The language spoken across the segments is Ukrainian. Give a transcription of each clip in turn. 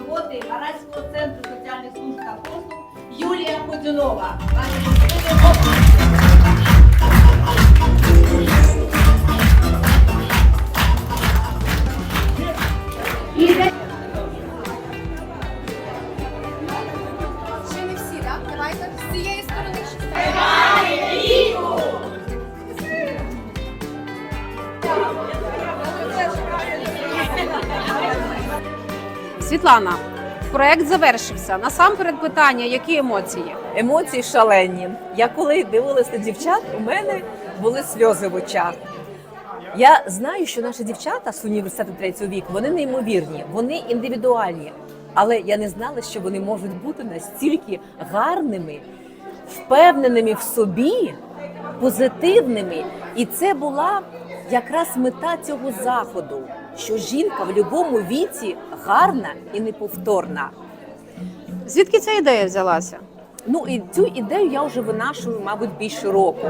роботи Арадського центру соціальних служб та послуг Юлія Ходюнова. Ще не всі, так? Давайте з цієї сторони Світлана, проект завершився. Насамперед питання, які емоції? Емоції шалені. Я коли дивилася дівчат, у мене були сльози в очах. Я знаю, що наші дівчата з університету третього віку вони неймовірні, вони індивідуальні. Але я не знала, що вони можуть бути настільки гарними, впевненими в собі, позитивними. І це була якраз мета цього заходу, що жінка в будь-якому віці гарна і неповторна. Звідки ця ідея взялася? Ну і цю ідею я вже винашую, мабуть, більше року.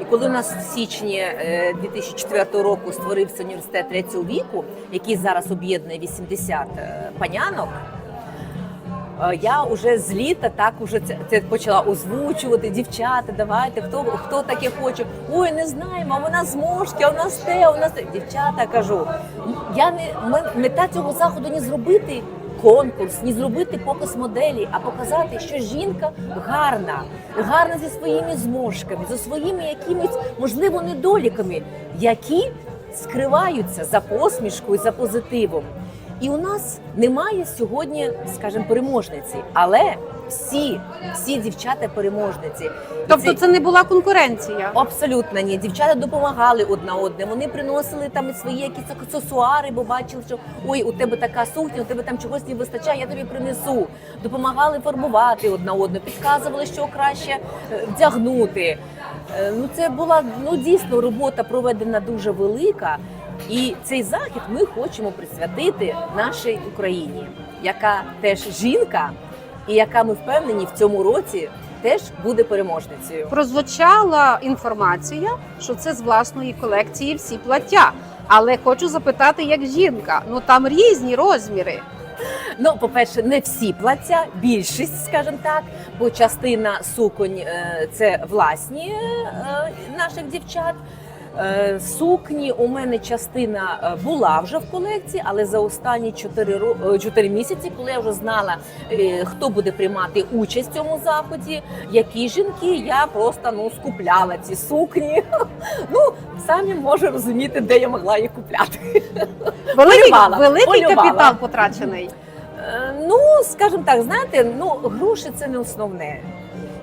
І коли у нас в січні е, 2004 року створився університет третього віку, який зараз об'єднує 80 е, панянок. Е, Я вже з літа так уже це, це почала озвучувати. Дівчата, давайте, хто хто таке хоче. Ой, не знаємо, а у нас зможки, а у нас те, у нас те. Дівчата кажу. Я не ме- мета цього заходу не зробити конкурс, не зробити показ моделі, а показати, що жінка гарна, гарна зі своїми зморшками, зі своїми якимись можливо недоліками, які скриваються за посмішкою, за позитивом. І у нас немає сьогодні, скажімо, переможниці, але всі, всі дівчата переможниці. Тобто це- не була конкуренція. Абсолютно ні. Дівчата допомагали одна одне. Вони приносили там свої якісь аксесуари, бо бачили, що ой, у тебе така сукня, у тебе там чогось не вистачає, я тобі принесу. Допомагали фарбувати одна одну, підказували, що краще е, вдягнути. Е, Ну це була ну дійсно робота проведена дуже велика. І цей захід ми хочемо присвятити нашій Україні, яка теж жінка, і яка ми впевнені в цьому році теж буде переможницею. Прозвучала інформація, що це з власної колекції всі плаття. Але хочу запитати, як жінка, ну там різні розміри. Ну, по-перше, не всі плаття, більшість, скажімо так, бо частина суконь е, це власні е, наших дівчат. Е, Сукні у мене частина е, була вже в колекції, але за останні 4, ро- е, 4 місяці, коли я вже знала, хто буде приймати участь в цьому заході, які жінки, я просто ну скупляла ці сукні. Ну самі може розуміти, де я могла їх купляти. Великий, Полювала, великий полювала. капітал потрачений. Ну, скажімо так, знаєте, ну гроші це не основне.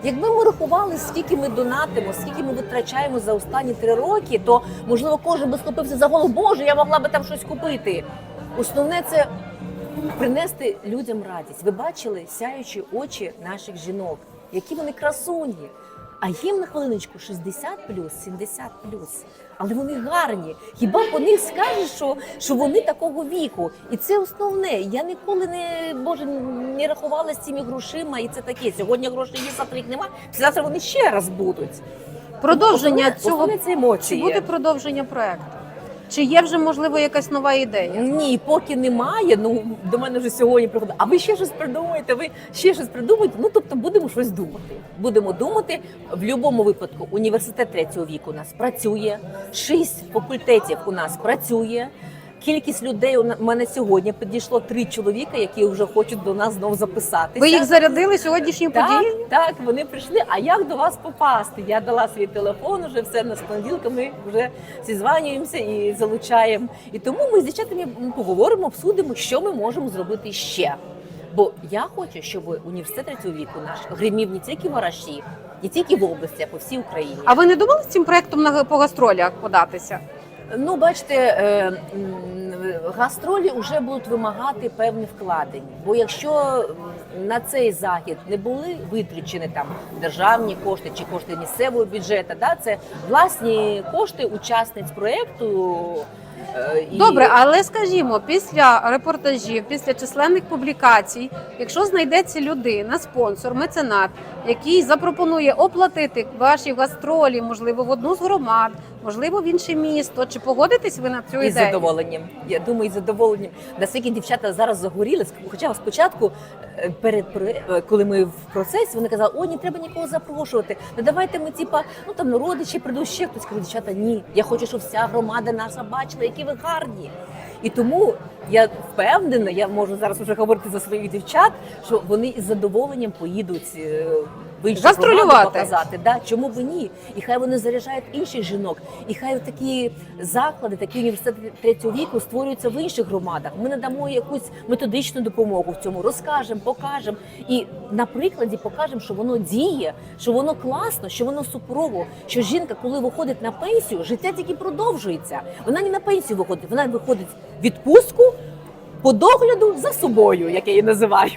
Якби ми рахували, скільки ми донатимо, скільки ми витрачаємо за останні три роки, то можливо кожен би схопився за голову, Боже, я могла би там щось купити. Основне це принести людям радість. Ви бачили сяючі очі наших жінок, які вони красуні. А їм на хвилиночку 60 плюс, 70 плюс. Але вони гарні. Хіба по них скажеш, що, що вони такого віку? І це основне. Я ніколи не боже не рахувала з цими грошима, і це таке. Сьогодні грошей є, завтра їх нема. Завтра вони ще раз будуть. Продовження Основне- цього основне це чи буде продовження проекту? Чи є вже можливо якась нова ідея? Ні, поки немає. Ну до мене вже сьогодні приходить. А ви ще щось придумаєте? Ви ще щось придумаєте? Ну тобто будемо щось думати. Будемо думати в будь-якому випадку. Університет третього віку у нас працює, шість факультетів у нас працює. Кількість людей у на- мене сьогодні підійшло три чоловіка, які вже хочуть до нас знову записатися. Ви їх зарядили сьогоднішньою подією? так, вони прийшли. А як до вас попасти? Я дала свій телефон, вже все на понеділка. Ми вже зізванюємося і залучаємо. І тому ми з дівчатами поговоримо, обсудимо, що ми можемо зробити ще. Бо я хочу, щоб університет третього віку наш гримів не тільки в Араші, не тільки в області, а по всій Україні. А ви не думали з цим проектом на по гастролях податися? Ну, бачите, е, гастролі вже будуть вимагати певні вкладення. Бо якщо на цей захід не були витрачені там державні кошти чи кошти місцевого бюджету, да, це власні кошти учасниць проєкту. Е, і- Добре, але скажімо, після репортажів, після численних публікацій, якщо знайдеться людина, спонсор, меценат, який запропонує оплатити ваші гастролі, можливо, в одну з громад, можливо, в інше місто, чи погодитесь ви на цю Із ідею? задоволенням. Я думаю, із задоволенням. Наскільки дівчата зараз загоріли, хоча спочатку, перед при- е, коли ми в процесі, вони казали, о, не треба нікого запрошувати. Ну давайте ми типа, ну там родичі прийдуть ще хтось. каже, дівчата, ні. Я хочу, щоб вся громада наша бачила, які ви гарні. І тому я впевнена, я можу зараз вже говорити за своїх дівчат, що вони із задоволенням поїдуть в іншу Гастролювати. показати. Да, чому б і ні? І хай вони заряджають інших жінок, і хай такі заклади, такі університети третього віку створюються в інших громадах. Ми надамо якусь методичну допомогу в цьому, розкажемо, покажемо і на прикладі покажемо, що воно діє, що воно класно, що воно суперово. Що жінка, коли виходить на пенсію, життя тільки продовжується. Вона не на пенсію виходить, вона виходить в відпустку по догляду за собою, як я її називаю.